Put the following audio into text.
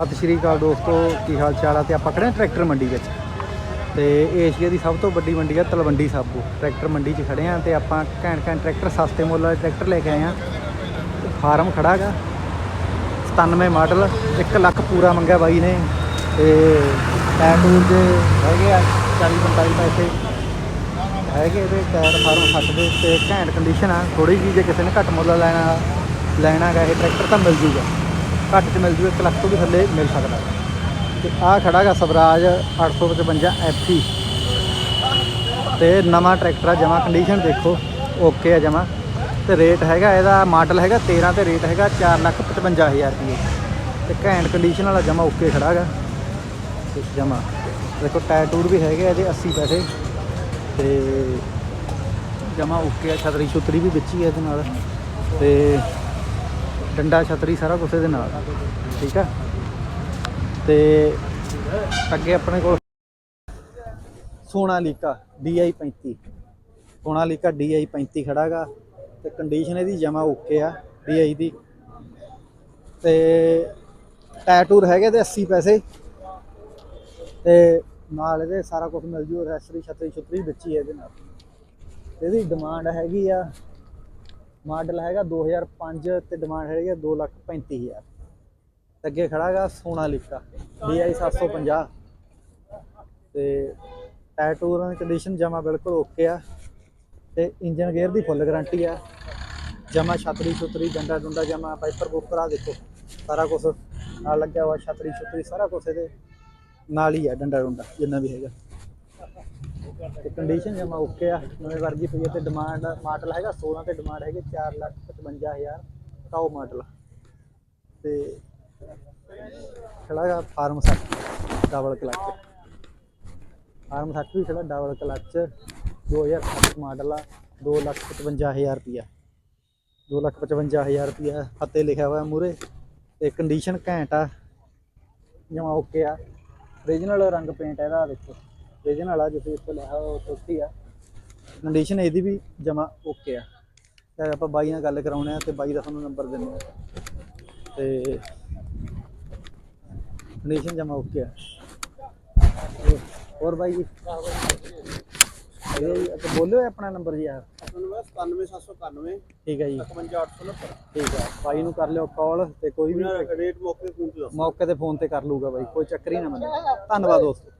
ਸਤਿ ਸ਼੍ਰੀ ਅਕਾਲ ਦੋਸਤੋ, ਕੀ ਹਾਲ ਚਾਲ ਆ? ਤੇ ਆਪਾਂ ਖੜੇ ਹਾਂ ਟਰੈਕਟਰ ਮੰਡੀ ਵਿੱਚ। ਤੇ ਏਸ਼ੀਆ ਦੀ ਸਭ ਤੋਂ ਵੱਡੀ ਮੰਡੀ ਆ ਤਲਵੰਡੀ ਸਾਬੋ। ਟਰੈਕਟਰ ਮੰਡੀ 'ਚ ਖੜੇ ਆ ਤੇ ਆਪਾਂ ਘੈਂਟ ਘੈਂਟ ਟਰੈਕਟਰ, ਸਸਤੇ ਮੁੱਲ ਵਾਲੇ ਟਰੈਕਟਰ ਲੈ ਕੇ ਆਏ ਆ। ਫਾਰਮ ਖੜਾ ਗਾ 97 ਮਾਡਲ 1 ਲੱਖ ਪੂਰਾ ਮੰਗਿਆ ਬਾਈ ਨੇ। ਤੇ ਟਾਇਰ ਟੂਰ ਦੇ ਹੈਗੇ ਆ 40 45 ਪੈਸੇ। ਹੈਗੇ ਇਹਦੇ ਟਾਇਰ ਫਾਰਮ ਸੱਟ ਦੇ ਤੇ ਘੈਂਟ ਕੰਡੀਸ਼ਨ ਆ। ਥੋੜੀ ਜਿਹੀ ਜੇ ਕਿਸੇ ਨੇ ਘੱਟ ਮੁੱਲ ਲੈਣਾ ਲੈਣਾ ਗਾ ਇਹ ਟਰੈਕਟਰ ਤਾਂ ਮਿਲ ਜੂਗਾ। ਘੱਟ 'ਚ ਮਿਲ ਜੂ 1 ਲੱਖ ਤੋਂ ਵੀ ਥੱਲੇ ਮਿਲ ਸਕਦਾ। ਤੇ ਆਹ ਖੜਾ ਗਾ ਸਵਰਾਜ 855 ਐਫੀ ਤੇ ਨਵਾਂ ਟਰੈਕਟਰ ਆ, ਜਮਾ ਕੰਡੀਸ਼ਨ ਦੇਖੋ ਓਕੇ ਆ ਜਮਾ। ਤੇ ਰੇਟ ਹੈਗਾ, ਇਹਦਾ ਮਾਡਲ ਹੈਗਾ 13 ਤੇ ਰੇਟ ਹੈਗਾ 455000 ਰੁਪਏ। ਤੇ ਘੈਂਟ ਕੰਡੀਸ਼ਨ ਵਾਲਾ ਜਮਾ ਓਕੇ ਖੜਾ ਗਾ। ਤੇ ਜਮਾ। ਦੇਖੋ ਟਾਇਰ ਟੂਰ ਵੀ ਹੈਗੇ ਆ ਇਹਦੇ 80 ਪੈਸੇ। ਤੇ ਜਮਾ ਓਕੇ ਆ, ਛਤਰੀ ਛੁਤਰੀ ਵੀ ਵਿੱਚ ਹੀ ਹੈ ਇਹਦੇ ਨਾਲ। ਤੇ ਡੰਡਾ, ਛਤਰੀ ਸਾਰਾ ਕੁਝ ਇਹਦੇ ਨਾਲ, ਠੀਕ ਆ? ਤੇ ਅੱਗੇ ਆਪਣੇ ਕੋਲ ਸੋਨਾਲੀਕਾ DI 35 ਸੋਨਾਲੀਕਾ DI 35 ਖੜਾਗਾ ਤੇ ਕੰਡੀਸ਼ਨ ਇਹਦੀ ਜਮਾ ਓਕੇ ਆ DI ਦੀ। ਤੇ ਟਾਇਰ ਟੂਰ ਹੈਗੇ ਤੇ 80 ਪੈਸੇ। ਤੇ ਨਾਲ ਇਹਦੇ ਸਾਰਾ ਕੁਝ ਮਿਲ ਜੂ ਰੈਸਟਰੀ ਛਤਰੀ ਛਤਰੀ ਵਿੱਚ ਹੀ ਇਹਦੇ ਨਾਲ। ਇਹਦੀ ਡਿਮਾਂਡ ਹੈਗੀ ਆ ਮਾਡਲ ਹੈਗਾ 2005 ਤੇ ਡਿਮਾਂਡ ਹੈਗੀ ਆ 235000 ਤੇ ਅੱਗੇ ਖੜਾਗਾ ਸੋਨਾਲੀਕਾ DI 750 ਤੇ ਟਾਇਰ ਟੂਰਾਂ ਦੀ ਕੰਡੀਸ਼ਨ ਜਮਾ ਬਿਲਕੁਲ ਓਕੇ ਆ। ਤੇ ਇੰਜਨ ਗੇਅਰ ਦੀ ਫੁੱਲ ਗਾਰੰਟੀ ਆ। ਜਮਾ ਛਤਰੀ ਛੁਤਰੀ, ਡੰਡਾ ਡੁੰਡਾ ਜਮਾ ਪਾਈਪਰ ਬੁੱਪਰ ਆ ਦੇਖੋ, ਸਾਰਾ ਕੁਝ ਨਾਲ ਲੱਗਿਆ ਹੋਇਆ ਛਤਰੀ ਛੁਤਰੀ, ਸਾਰਾ ਕੁਝ ਇਹਦੇ ਨਾਲ ਹੀ ਆ, ਡੰਡਾ ਡੁੰਡਾ, ਜਿੰਨਾ ਵੀ ਹੈਗਾ। ਤੇ ਕੰਡੀਸ਼ਨ ਜਮਾ ਓਕੇ ਆ, ਨਵੇਂ ਵਰਗੀ ਪਈ ਹੈ ਤੇ ਡਿਮਾਂਡ ਮਾਡਲ ਹੈਗਾ 16 ਤੇ ਡਿਮਾਂਡ ਹੈਗੀ 455000 ਟਾਓ ਮਾਡਲ ਤੇ ਖੜਾ farm set double clutch farm set ਵੀ ਖੜਾ ਡਬਲ ਕਲਚ 2007 ਮਾਡਲ ਆ 255000 ਰੁਪਿਆ 255000 ਰੁਪਿਆ ਫੱਤੇ ਲਿਖਿਆ ਹੋਇਆ ਮੂਰੇ ਤੇ ਕੰਡੀਸ਼ਨ ਘੈਂਟ ਆ, ਜਮਾ ਓਕੇ ਆ। ਓਰੀਜਨਲ ਰੰਗ ਪੇਂਟ ਇਹਦਾ ਦੇਖੋ। ਓਰੀਜਨਲ ਆ ਜਿੱਥੇ ਇੱਥੇ ਲਿਖਿਆ ਹੋਇਆ ਉੱਥੇ ਆ। ਕੰਡੀਸ਼ਨ ਇਹਦੀ ਵੀ ਜਮਾ ਓਕੇ ਆ। ਤੇ ਆਪਾਂ ਬਾਈ ਨਾਲ ਗੱਲ ਕਰਾਉਣੇ ਆ ਤੇ ਬਾਈ ਦਾ ਤੁਹਾਨੂੰ ਨੰਬਰ ਦਿੰਦੇ ਆ। ਤੇ ਕੰਡੀਸ਼ਨ ਜਮਾ ਓਕੇ ਆ। ਹੋਰ ਬਾਈ ਜੀ? ਇਹ ਤੇ ਬੋਲਿਓ ਆਪਣਾ ਨੰਬਰ ਜੀ ਯਾਰ। 97791 ਠੀਕ ਹੈ ਜੀ। 51869 ਠੀਕ ਹੈ ਬਾਈ ਨੂੰ ਕਰ ਲਿਓ ਕਾਲ ਤੇ ਕੋਈ ਵੀ ਰੇਟ ਮੌਕੇ ਫੋਨ ਤੇ ਦੱਸ ਮੌਕੇ ਤੇ ਫੋਨ ਤੇ ਕਰ ਲੂਗਾ ਬਾਈ ਕੋਈ ਚੱਕਰ ਹੀ ਨਾ ਮੰਨੇ। ਧੰਨਵਾਦ ਦੋਸਤੋ।